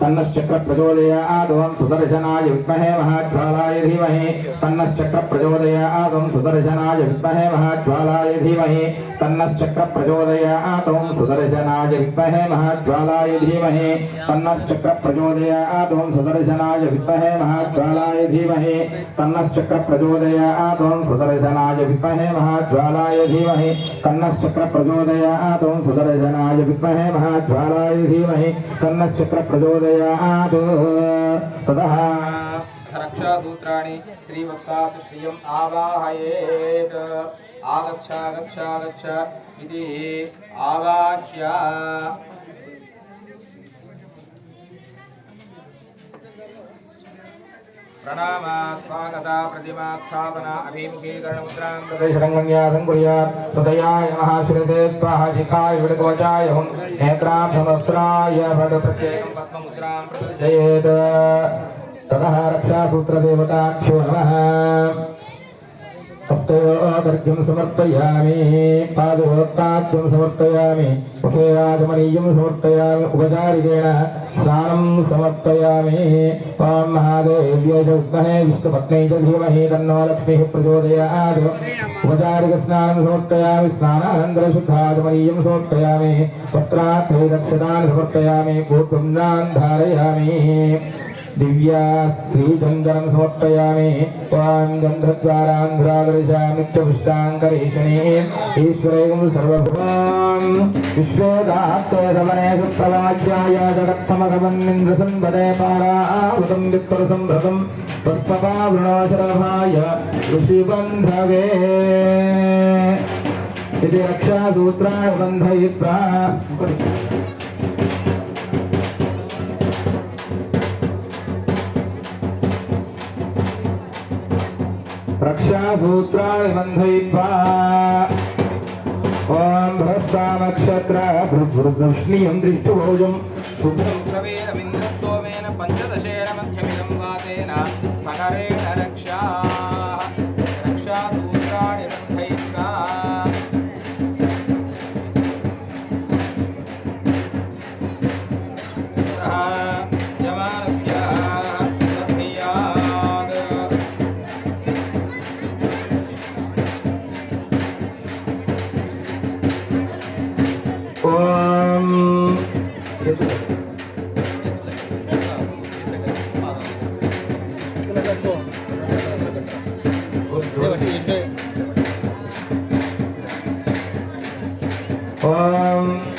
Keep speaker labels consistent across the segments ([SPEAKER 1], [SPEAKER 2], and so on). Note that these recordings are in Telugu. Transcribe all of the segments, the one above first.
[SPEAKER 1] तन्नश्चक्र प्रचोदयात् ॐ सुदर्शनाय विद्महे महाज्वालाय धीमहि। तन्नश्चक्र प्रचोदयात् ॐ सुदर्शनाय विद्महे महाज्वालाय धीमहि। तन्नश्चक्र प्रचोदयात् ॐ सुदर्शनाय विद्महे महाज्वालाय धीमहि। तन्नश्चक्र प्रचोदयात् ॐ सुदर्शनाय विद्महे महाज्वालाय धीमहि। तन्नश्चक्र प्रचोदयात् ॐ सुदर्शनाय विद्महे महाज्वालाय धीमहि। तन्नश्चक्र प्रचोदयात् ॐ सुदर्शनाय विद्महे महाज्वालाय धीमहि। तन्नश्चक्र प्रचोदयात् ततः
[SPEAKER 2] रक्षासूत्राणि श्रीवत्सात् श्रियम् आवाहयेत्। आगच्छ गच्छ गच्छ इति आवाह्य प्रणाम स्वागता प्रतिमा स्थापना अभिमुखीकरण
[SPEAKER 1] मुद्रां हृदयशरङ्गन्यासं कुर्यात् हृदयाय नमः श्रुते त्वाः हुं नेत्रां समस्त्राय भट
[SPEAKER 2] प्रत्येकं पद्ममुद्रां
[SPEAKER 1] प्रदर्शयेत्। ततः रक्षासूत्रदेवताक्षो नमः। हस्तयोदर्घ्यं समर्पयामि पादोत्ताद्यं समर्पयामि, मुखे राजमणीयं समर्पयामि उपचारिकेण स्नानं समर्पयामि। ॐ महादेव्यै च विद्महे, विष्णुपत्न्यै च धीमहि तन्नो लक्ष्मीः प्रचोदयात्। उपचारिकस्नानं समर्पयामि दिव्या श्रीचन्दनं समर्पयामि त्वां गन्धद्वारान्ध्रादृशामित्यपुष्टाङ्करेशने ईश्वरेगं सर्वभुवान् विश्वेदात्ते सवनेषु प्रवाज्याय जगत्तमगमन्निन्द्रसम्पदे पारावृतं विप्रसम्भृतं पुष्पपावृणोशरभाय ऋषिबन्धवे इति रक्षासूत्राणि बन्धयित्वा रक्षासूत्राणि बन्धयित्वा ॐ बृहस्तानक्षत्र वृष्णीयं दृष्टुभोजं शुभं
[SPEAKER 2] क्रवेणमिन्द्रस्तोमेन Um,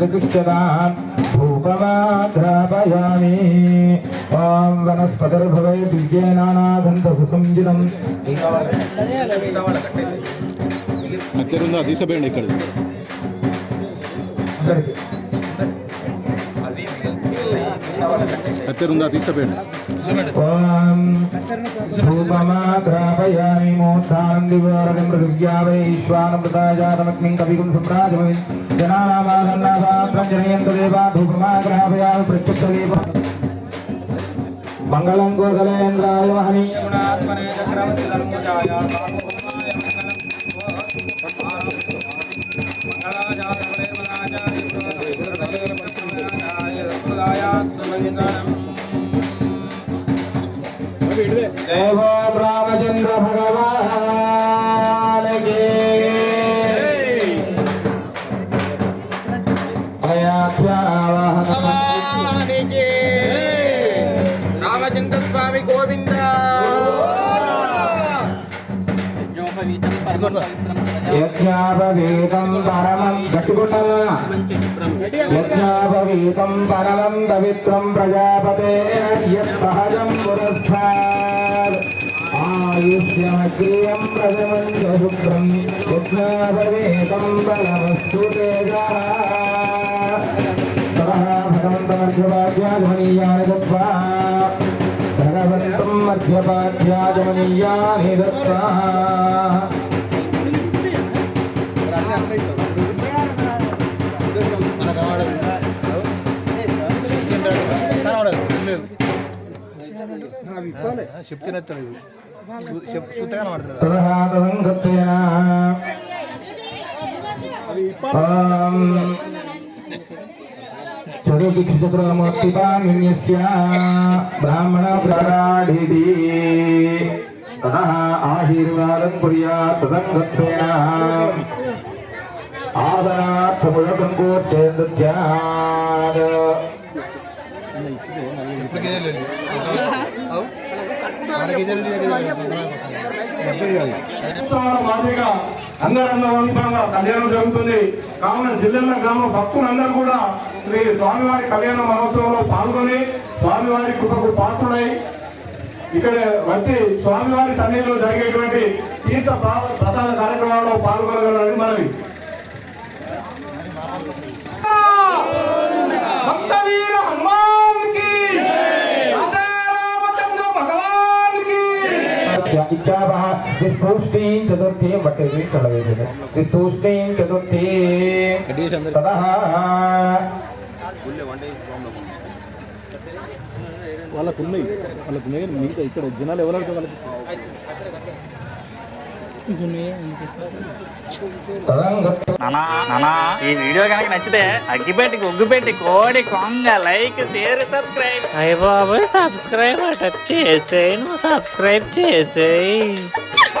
[SPEAKER 1] यं प्रतिगृह्यतान् भूपमाघ्रापयामि ॐ वनस्पतिर्भवे दिव्येनानागन्धसुसंजितम्
[SPEAKER 2] మిగతా వాళ్ళ కట్టేసి
[SPEAKER 3] దగ్గరుందా తీసుకుపోయండి ఇక్కడ
[SPEAKER 1] అందరికీ
[SPEAKER 3] కత్తెరుందా తీసుకపోయండి
[SPEAKER 1] భూపమాగ్రాపయామి మోత్సానం దివరదం పృథివ్యావై ఈశ్వానమృతాజాతమస్మిన్ కవిగుం సుప్రాజమవి.
[SPEAKER 2] జనానామాసన్నాసాత్రం జనయంతు దేవా భూపమాగ్రాపయామి ప్రత్యుక్త దేవ. మంగళం కోసలేంద్రాయ
[SPEAKER 1] మహనీయగుణాత్మనే చక్రవర్తి ధర్మోజాయ. దేవో రామచంద్ర
[SPEAKER 2] భగవానికి రామచంద్ర స్వామి గోవింద.
[SPEAKER 1] పవిత్రం యజ్ఞాపవీతం పరమం గట్టిగుండమా యజ్ఞాపవీతం పరమం పవిత్రం ప్రజాపతే సహజం పురస్థాత్ ఆయుష్యమగ్రియం ప్రథమంచ శుభ్రం యజ్ఞాపవేతం బలమస్తు తేజా. తదః దత్వా. భగవంతం మధ్యపాద్యాజమనీయాని దత్వా.
[SPEAKER 2] ब्राह्मण ತಳಿದು ಸೂತಗಾನ ಮಾಡ್ತಾರೆ
[SPEAKER 4] ఉత్సవాల మాదిరిగా అంగరంగవంతంగా కళ్యాణం జరుగుతుంది కావున జిల్లాల గ్రామ భక్తులందరూ కూడా శ్రీ స్వామివారి కళ్యాణ మహోత్సవంలో పాల్గొని స్వామివారి కృపకు పాత్రులై ఇక్కడ వచ్చి స్వామివారి సన్నిధిలో జరిగేటువంటి తీర్థ ప్ర- ప్రసాద కార్యక్రమాల్లో పాల్గొనగలని మనవి
[SPEAKER 1] విస్తూష్ణీం చతుర్థీం బట్టి చదవేది విస్తూష్ణీం చతుర్థీం తదః
[SPEAKER 3] వాళ్ళకు ఉన్నాయి వాళ్ళకు ఉన్నాయి మిగతా ఇక్కడ జనాలు ఎవరు వాళ్ళకి?
[SPEAKER 5] ఈ వీడియో కనుక నచ్చితే అగ్గిపెట్టి ఒగ్గుపెట్టి కోడి కొంగ లైక్ షేర్ సబ్స్క్రైబ్.
[SPEAKER 6] అయ్య బాబోయ్ సబ్స్క్రైబ్ అట చేసేయి నువ్వు సబ్స్క్రైబ్ చేసేయి.